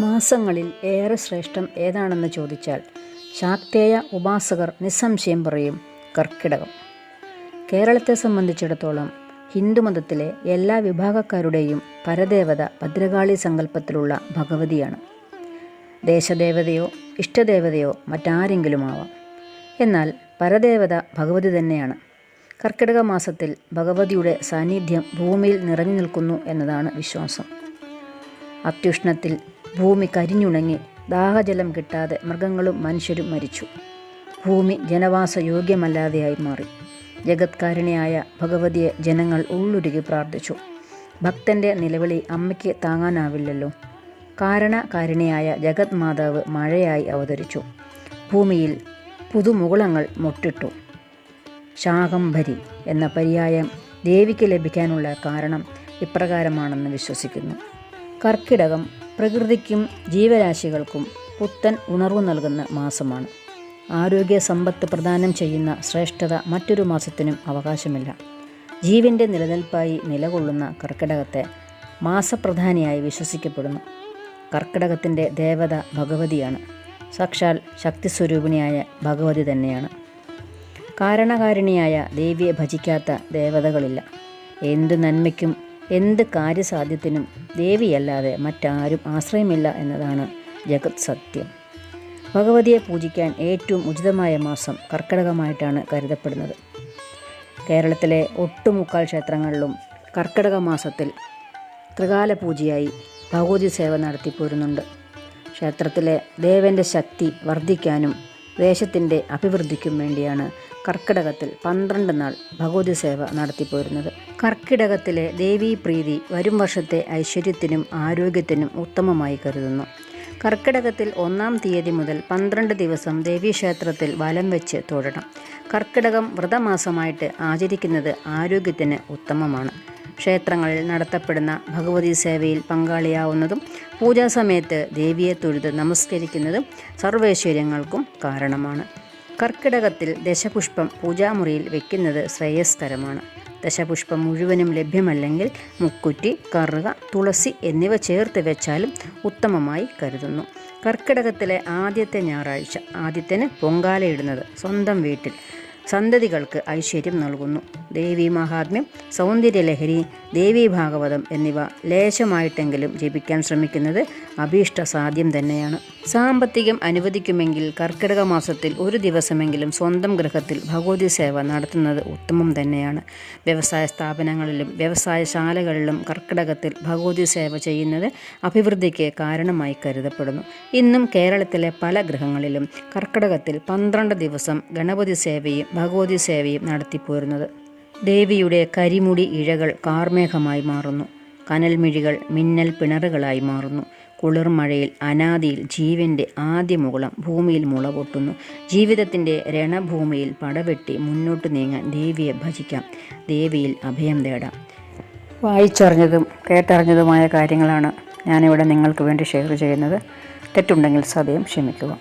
മാസങ്ങളിൽ ഏറെ ശ്രേഷ്ഠം ഏതാണെന്ന് ചോദിച്ചാൽ ശാക്തേയ ഉപാസകർ നിസ്സംശയം പറയും കർക്കിടകം. കേരളത്തെ സംബന്ധിച്ചിടത്തോളം ഹിന്ദുമതത്തിലെ എല്ലാ വിഭാഗക്കാരുടെയും പരദേവത ഭദ്രകാളി സങ്കല്പത്തിലുള്ള ഭഗവതിയാണ്. ദേശദേവതയോ ഇഷ്ടദേവതയോ മറ്റാരെങ്കിലുമാവാം. എന്നാൽ പരദേവത ഭഗവതി തന്നെയാണ്. കർക്കിടക മാസത്തിൽ ഭഗവതിയുടെ സാന്നിധ്യം ഭൂമിയിൽ നിറഞ്ഞു നിൽക്കുന്നു എന്നതാണ് വിശ്വാസം. അത്യുഷ്ണത്തിൽ ഭൂമി കരിഞ്ഞുണങ്ങി. ദാഹജലം കിട്ടാതെ മൃഗങ്ങളും മനുഷ്യരും മരിച്ചു. ഭൂമി ജനവാസ യോഗ്യമല്ലാതെയായി മാറി. ജഗത്കാരുണിയായ ഭഗവതിയെ ജനങ്ങൾ ഉള്ളുരുകി പ്രാർത്ഥിച്ചു. ഭക്തന്റെ നിലവിളി അമ്മയ്ക്ക് താങ്ങാനാവില്ലല്ലോ. കാരണകാരിണിയായ ജഗത് മാതാവ് മഴയായി അവതരിച്ചു. ഭൂമിയിൽ പുതുമുകുളങ്ങൾ മുട്ടിട്ടു. ശാകംഭരി എന്ന പര്യായം ദേവിക്ക് ലഭിക്കാനുള്ള കാരണം ഇപ്രകാരമാണെന്ന് വിശ്വസിക്കുന്നു. കർക്കിടകം പ്രകൃതിക്കും ജീവരാശികൾക്കും പുത്തൻ ഉണർവ് നൽകുന്ന മാസമാണ്. ആരോഗ്യ സമ്പത്ത് പ്രദാനം ചെയ്യുന്ന ശ്രേഷ്ഠത മറ്റൊരു മാസത്തിനും അവകാശമില്ല. ജീവിന്റെ നിലനിൽപ്പായി നിലകൊള്ളുന്ന കർക്കിടകത്തെ മാസപ്രധാനിയായി വിശ്വസിക്കപ്പെടുന്നു. കർക്കിടകത്തിന്റെ ദേവത ഭഗവതിയാണ്. സാക്ഷാൽ ശക്തിസ്വരൂപിണിയായ ഭഗവതി തന്നെയാണ്. കാരണകാരിണിയായ ദേവിയെ ഭജിക്കാത്ത ദേവതകളില്ല. എന്തു നന്മയ്ക്കും എന്ത് കാര്യസാധ്യത്തിനും ദേവിയല്ലാതെ മറ്റാരും ആശ്രയമില്ല എന്നതാണ് ജഗത് സത്യം. ഭഗവതിയെ പൂജിക്കാൻ ഏറ്റവും ഉചിതമായ മാസം കർക്കിടകമായിട്ടാണ് കരുതപ്പെടുന്നത്. കേരളത്തിലെ ഒട്ടുമുക്കാൽ ക്ഷേത്രങ്ങളിലും കർക്കിടക മാസത്തിൽ ത്രികാല പൂജയായി ഭഗവതി സേവ നടത്തിപ്പോരുന്നുണ്ട്. ക്ഷേത്രത്തിലെ ദേവന്റെ ശക്തി വർദ്ധിക്കാനും ദേശത്തിന്റെ അഭിവൃദ്ധിക്കും വേണ്ടിയാണ് കർക്കിടകത്തിൽ പന്ത്രണ്ട് നാൾ ഭഗവതി സേവ നടത്തിപ്പോരുന്നത്. കർക്കിടകത്തിലെ ദേവീപ്രീതി വരും വർഷത്തെ ഐശ്വര്യത്തിനും ആരോഗ്യത്തിനും ഉത്തമമായി കരുതുന്നു. കർക്കിടകത്തിൽ ഒന്നാം തീയതി മുതൽ പന്ത്രണ്ട് ദിവസം ദേവീക്ഷേത്രത്തിൽ വലം വെച്ച് തൊഴണം. കർക്കിടകം വ്രതമാസമായിട്ട് ആചരിക്കുന്നത് ആരോഗ്യത്തിന് ഉത്തമമാണ്. ക്ഷേത്രങ്ങളിൽ നടത്തപ്പെടുന്ന ഭഗവതി സേവയിൽ പങ്കാളിയാവുന്നതും പൂജാസമയത്ത് ദേവിയെ തൊഴുത് നമസ്കരിക്കുന്നതും സർവൈശ്വര്യങ്ങൾക്കും കാരണമാണ്. കർക്കിടകത്തിൽ ദശപുഷ്പം പൂജാമുറിയിൽ വെക്കുന്നത് ശ്രേയസ്കരമാണ്. ദശപുഷ്പം മുഴുവനും ലഭ്യമല്ലെങ്കിൽ മുക്കുറ്റി കറുക തുളസി എന്നിവ ചേർത്ത് വെച്ചാലും ഉത്തമമായി കരുതുന്നു. കർക്കിടകത്തിലെ ആദ്യത്തെ ഞായറാഴ്ച ആദ്യത്തിന് പൊങ്കാലയിടുന്നത് സ്വന്തം വീട്ടിൽ സന്തതികൾക്ക് ഐശ്വര്യം നൽകുന്നു. ദേവി മഹാത്മ്യം സൗന്ദര്യലഹരി ദേവി ഭാഗവതം എന്നിവ ലേശമായിട്ടെങ്കിലും ജപിക്കാൻ ശ്രമിക്കുന്നത് അഭീഷ്ട സാധ്യം തന്നെയാണ്. സാമ്പത്തികം അനുവദിക്കുമെങ്കിൽ കർക്കിടക മാസത്തിൽ ഒരു ദിവസമെങ്കിലും സ്വന്തം ഗൃഹത്തിൽ ഭഗവതി സേവ നടത്തുന്നത് ഉത്തമം തന്നെയാണ്. വ്യവസായ സ്ഥാപനങ്ങളിലും വ്യവസായശാലകളിലും കർക്കിടകത്തിൽ ഭഗവതി സേവ ചെയ്യുന്നത് അഭിവൃദ്ധിക്ക് കാരണമായി കരുതപ്പെടുന്നു. ഇന്നും കേരളത്തിലെ പല ഗൃഹങ്ങളിലും കർക്കിടകത്തിൽ പന്ത്രണ്ട് ദിവസം ഗണപതി സേവയും ഭഗവതി സേവയും നടത്തിപ്പോരുന്നത് ദേവിയുടെ കരിമുടി ഇഴകൾ കാർമേഘമായി മാറുന്നു. കനൽമിഴികൾ മിന്നൽ പിണറുകളായി മാറുന്നു. കുളിർമഴയിൽ അനാദിയിൽ ജീവന്റെ ആദ്യ മുകുളം ഭൂമിയിൽ മുളപൊട്ടുന്നു. ജീവിതത്തിന്റെ രണഭൂമിയിൽ പടവെട്ടി മുന്നോട്ട് നീങ്ങാൻ ദേവിയെ ഭജിക്കാം. ദേവിയിൽ അഭയം തേടാം. വായിച്ചറിഞ്ഞതും കേട്ടറിഞ്ഞതുമായ കാര്യങ്ങളാണ് ഞാനിവിടെ നിങ്ങൾക്ക് വേണ്ടി ഷെയർ ചെയ്യുന്നത്. തെറ്റുണ്ടെങ്കിൽ സദയം ക്ഷമിക്കുക.